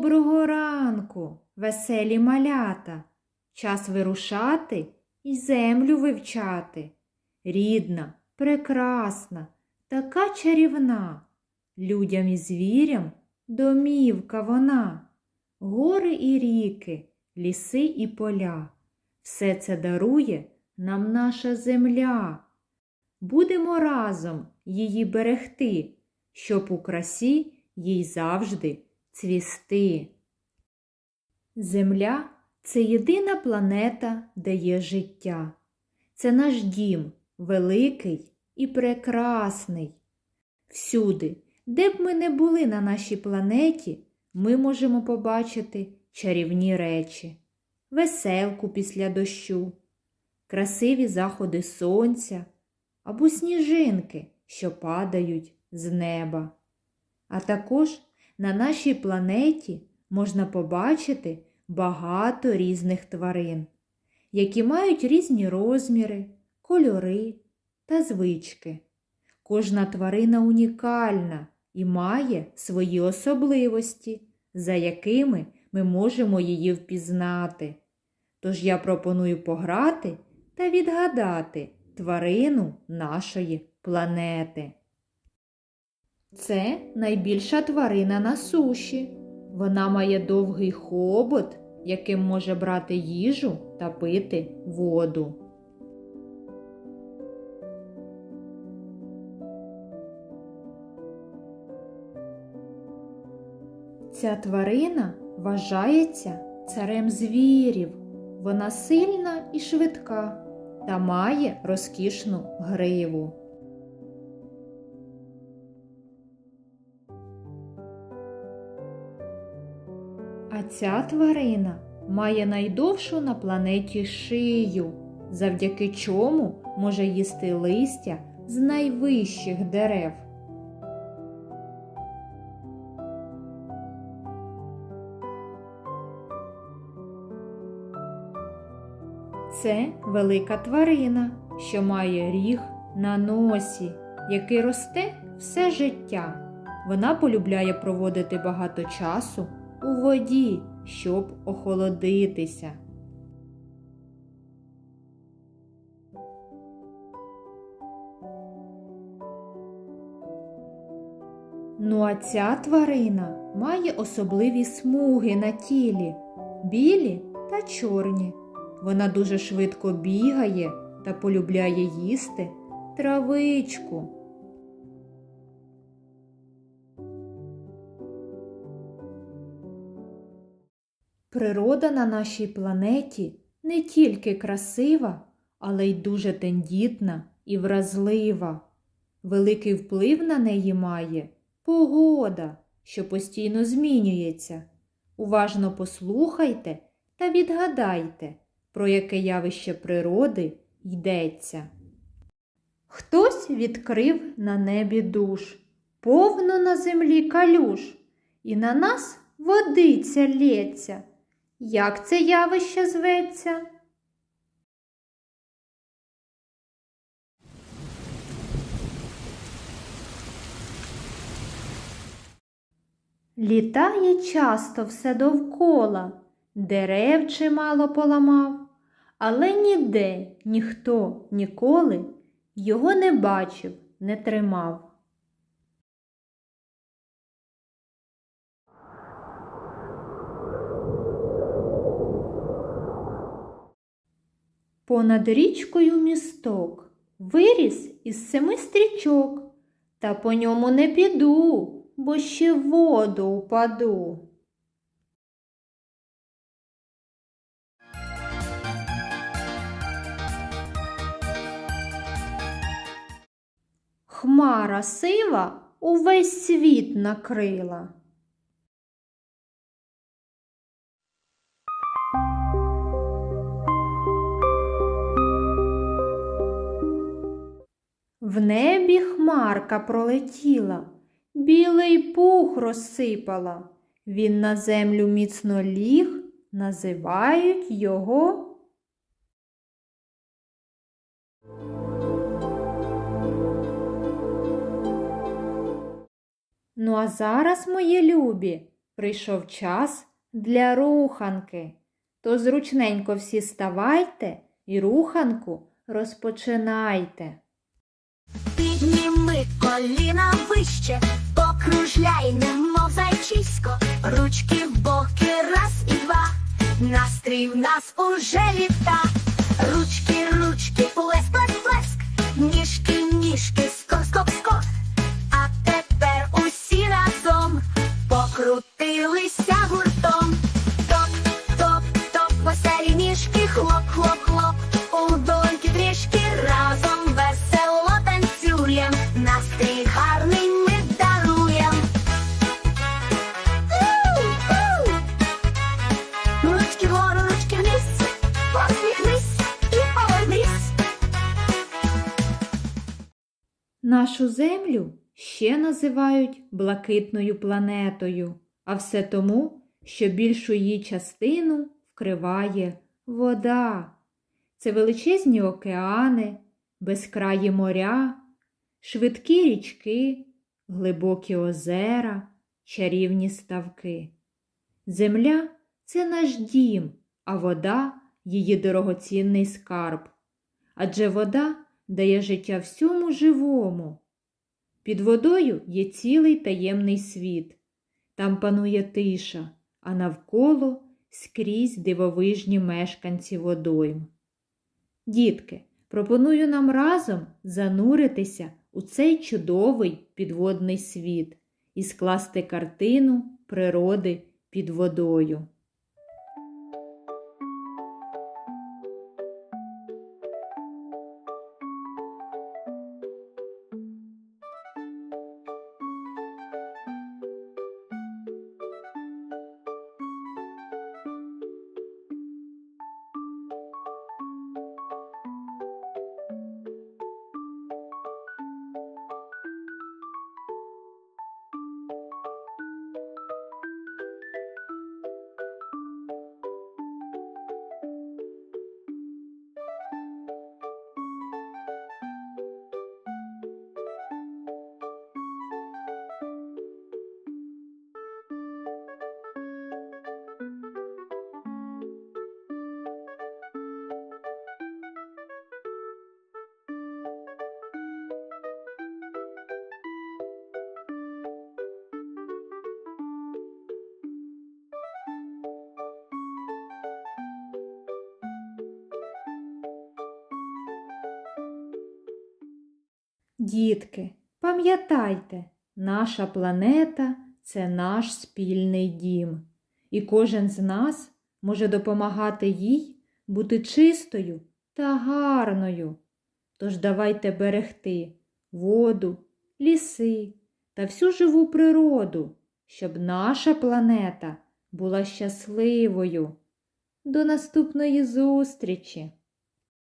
Доброго ранку, веселі малята, час вирушати і землю вивчати. Рідна, прекрасна, така чарівна, людям і звірям домівка вона, гори і ріки, ліси і поля. Все це дарує нам наша земля. Будемо разом її берегти, щоб у красі їй завжди цвісти. Земля це єдина планета, де є життя. Це наш дім, великий і прекрасний. Всюди, де б ми не були на нашій планеті, ми можемо побачити чарівні речі, веселку після дощу, красиві заходи сонця або сніжинки, що падають з неба. А також на нашій планеті можна побачити багато різних тварин, які мають різні розміри, кольори та звички. Кожна тварина унікальна і має свої особливості, за якими ми можемо її впізнати. Тож я пропоную пограти та відгадати тварину нашої планети. Це найбільша тварина на суші. Вона має довгий хобот, яким може брати їжу та пити воду. Ця тварина вважається царем звірів. Вона сильна і швидка та має розкішну гриву. А ця тварина має найдовшу на планеті шию, завдяки чому може їсти листя з найвищих дерев. Це велика тварина, що має ріг на носі, який росте все життя. Вона полюбляє проводити багато часу у воді, щоб охолодитися. Ну а ця тварина має особливі смуги на тілі, білі та чорні. Вона дуже швидко бігає та полюбляє їсти травичку. Природа на нашій планеті не тільки красива, але й дуже тендітна і вразлива. Великий вплив на неї має погода, що постійно змінюється. Уважно послухайте та відгадайте, про яке явище природи йдеться. Хтось відкрив на небі душ, повно на землі калюш, і на нас водиця лється. Як це явище зветься? Літає часто все довкола, дерев чимало поламав, але ніде ніхто ніколи його не бачив, не тримав. Понад річкою місток виріс із семи стрічок, та по ньому не піду, бо ще в воду упаду. Хмара сива увесь світ накрила. В небі хмарка пролетіла, білий пух розсипала. Він на землю міцно ліг, називають його. Ну а зараз, мої любі, прийшов час для руханки. То зручненько всі ставайте і руханку розпочинайте. Підніми коліна вище, покружляй, немов зайчисько, ручки в боки, раз і два. Настрій в нас уже літа. Ручки, ручки, плеск, плеск, плеск, ніжки, ніжки, скок, скок, скок. Нашу землю ще називають блакитною планетою, а все тому, що більшу її частину вкриває вода. Це величезні океани, безкраї моря, швидкі річки, глибокі озера, чарівні ставки. Земля це наш дім, а вода її дорогоцінний скарб. Адже вода дає життя всьому живому. Під водою є цілий таємний світ. Там панує тиша, а навколо скрізь дивовижні мешканці водойм. Дітки, пропоную нам разом зануритися у цей чудовий підводний світ і скласти картину природи під водою. Дітки, пам'ятайте, наша планета це наш спільний дім, і кожен з нас може допомагати їй бути чистою та гарною. Тож давайте берегти воду, ліси та всю живу природу, щоб наша планета була щасливою. До наступної зустрічі!